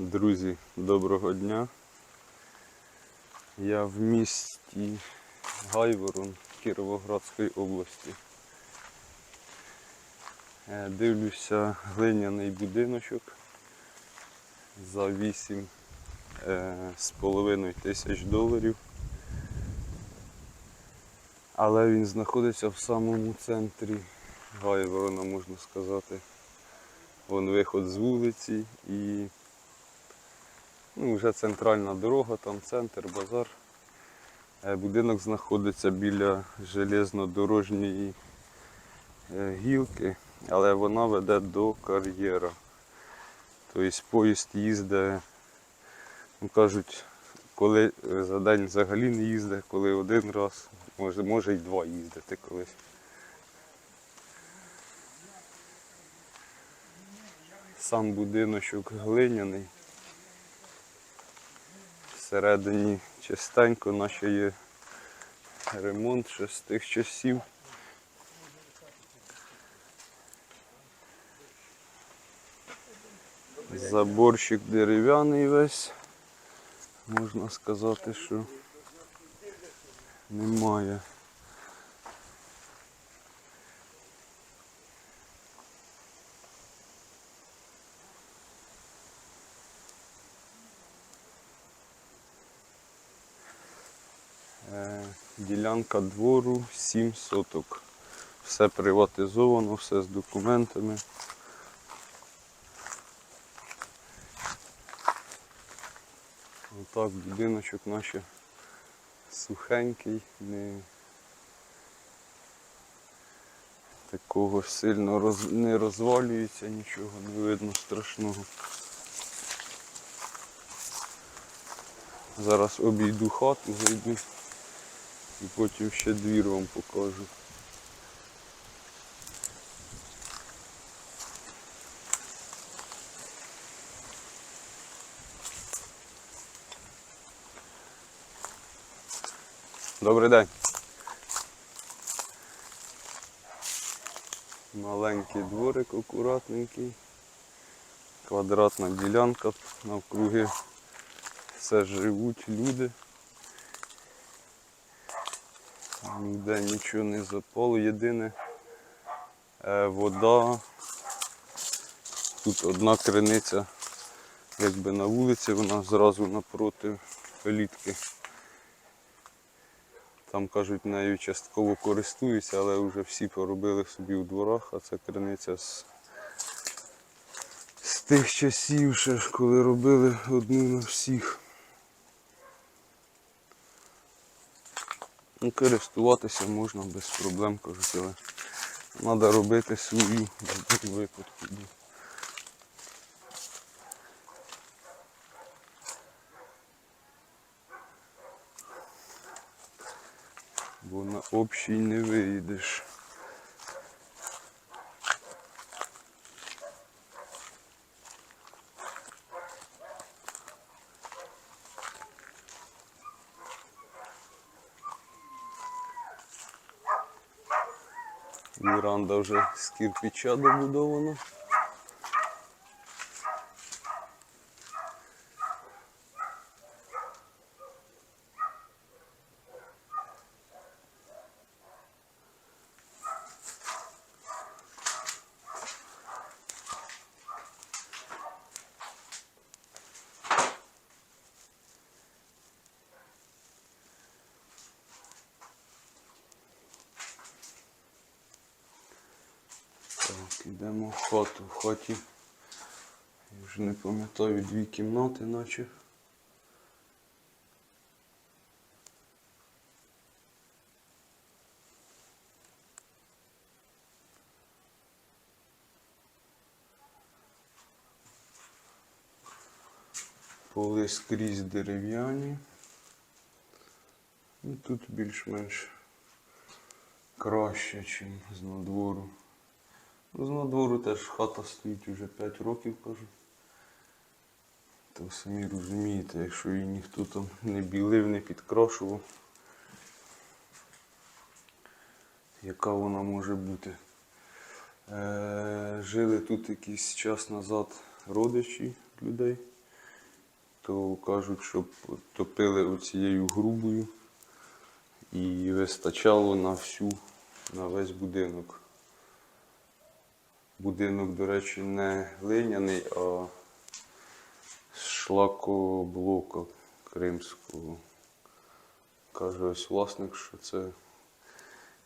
Друзі, доброго дня. Я в місті Гайворон Кіровоградської області. Е, Дивлюся глиняний будиночок за 8 е, тисяч доларів. Але він знаходиться в самому центрі Гайворона, можна сказати. Вон виход з вулиці і ну, вже центральна дорога, там центр, базар. Е, Будинок знаходиться біля железнодорожньої е, гілки, але вона веде до кар'єра. Тобто поїзд їздить, ну кажуть, коли е, за день взагалі не їздить, коли один раз, може, може й два їздити колись. Сам будиночок глиняний. Всередині чистенько, наче є ремонт ще з тих часів. Заборщик дерев'яний весь. Можна сказати, що немає. Е, Ділянка двору 7 соток. Все приватизовано, все з документами. Отак будиночок наче сухенький, не такого сильно роз... не розвалюється, нічого не видно страшного. Зараз обійду хату, зайду і потім ще двір вам покажу. Добрий день. Маленький дворик акуратненький. Квадратна ділянка навкруги все живуть люди. Ніде нічого не запало. Єдине е, вода. Тут одна криниця, якби на вулиці, вона зразу напроти калітки. Там кажуть, нею частково користуються, але вже всі поробили собі у дворах, а це криниця з, з тих часів, ще коли робили одну на всіх. Користуватися можна без проблем, кажуть, але треба робити свою випадку. Бо на общій не вийдеш. Віранда вже з кирпича добудована. Так, йдемо в хату. В хаті я вже не пам'ятаю дві кімнати, наче. Поли скрізь дерев'яні. І тут більш-менш краще, ніж з надвору. Ну, З надвору теж хата стоїть вже 5 років, кажу. То самі розумієте, якщо її ніхто там не білив, не підкрашував, яка вона може бути. Е, жили тут якийсь час назад родичі людей. то кажуть, щоб топили оцією грубою і вистачало на всю, на весь будинок. Будинок, до речі, не глиняний, а з шлакоблока кримського. Каже ось власник, що це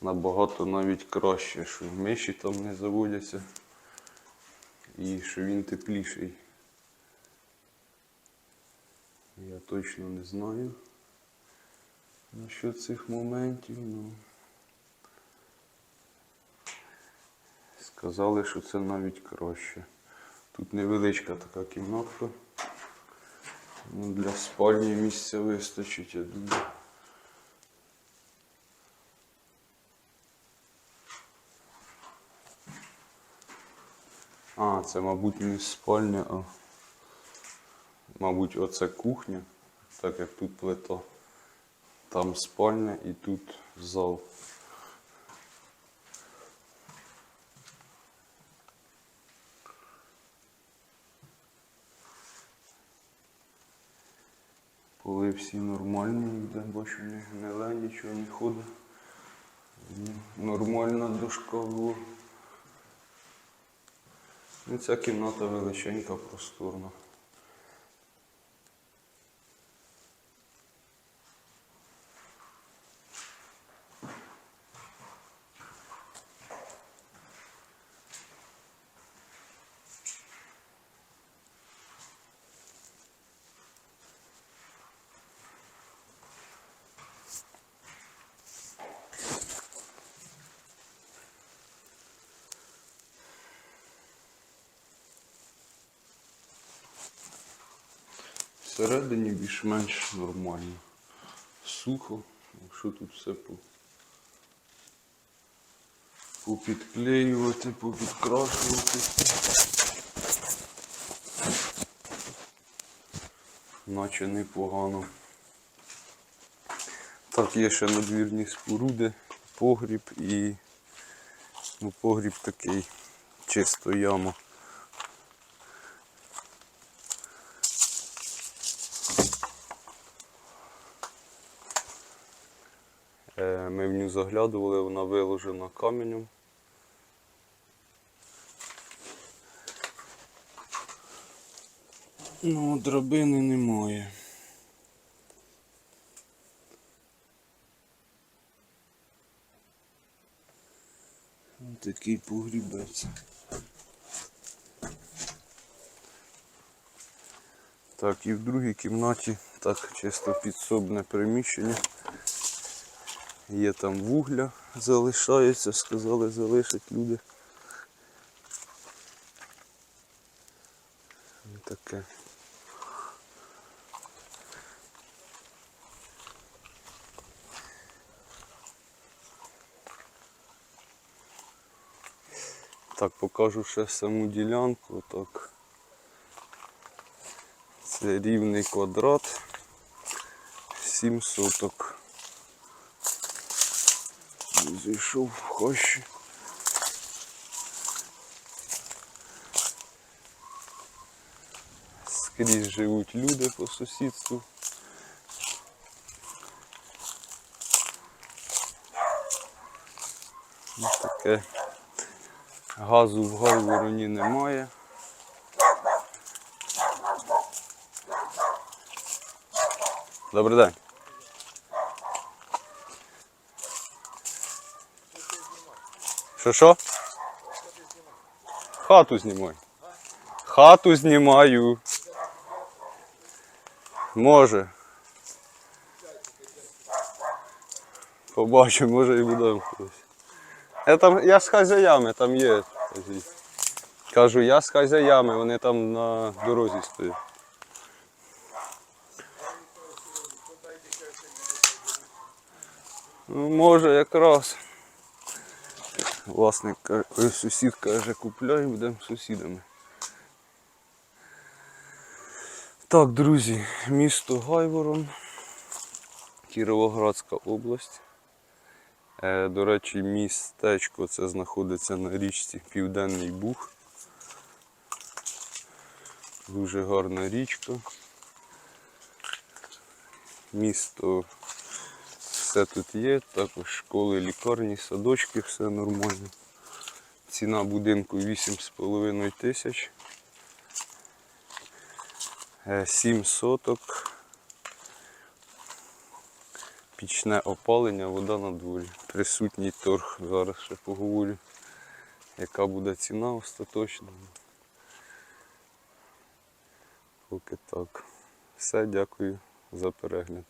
набагато навіть краще, що миші там не заводяться і що він тепліший. Я точно не знаю насчет цих моментів, ну сказали, що це навіть краще. Тут невеличка така кімнатка. Ну, для спальні місця вистачить, я думаю. А, це, мабуть, не спальня, а мабуть, оце кухня, так як тут плита. Там спальня і тут зал. Поли всі нормальні, ніде бачу не гниле, нічого не ходить. Ну, Нормальна дошка була. І ця кімната величенька, просторна. Всередині більш-менш нормально. Сухо, якщо тут все по... попідклеювати, попідкрашувати. Наче непогано. Так, є ще надвірні споруди, погріб і ну, погріб такий чисто яма. Е, Ми в нього заглядували, вона виложена каменем. Ну, драбини немає. Такий погрібець. Так, і в другій кімнаті так чисто підсобне приміщення. Є там вугля, залишається, сказали, залишать люди. Таке. Так, покажу ще саму ділянку. Так. Це рівний квадрат, 7 соток. Зайшов в хащі. Скрізь живуть люди по сусідству. Ось таке. Газу в Гайвороні немає. Добрий день. Що що? Хату знімаю. Хату знімаю. Може. Побачу, може і будемо колись. Я, я з хазяями, там є. Кажу, я з хазяями, вони там на дорозі стоять. Ну, може якраз. Власник сусід каже, купляй, будемо сусідами. Так, друзі, місто Гайворон, Кіровоградська область. Е, До речі, містечко це знаходиться на річці Південний Буг. Дуже гарна річка. місто. Все тут є, також школи, лікарні, садочки, все нормально. Ціна будинку 8,5 тисяч. Е, 7 соток. Пічне опалення, вода на дворі. Присутній торг. Зараз ще поговорю, яка буде ціна остаточна. Поки так. Все, дякую за перегляд.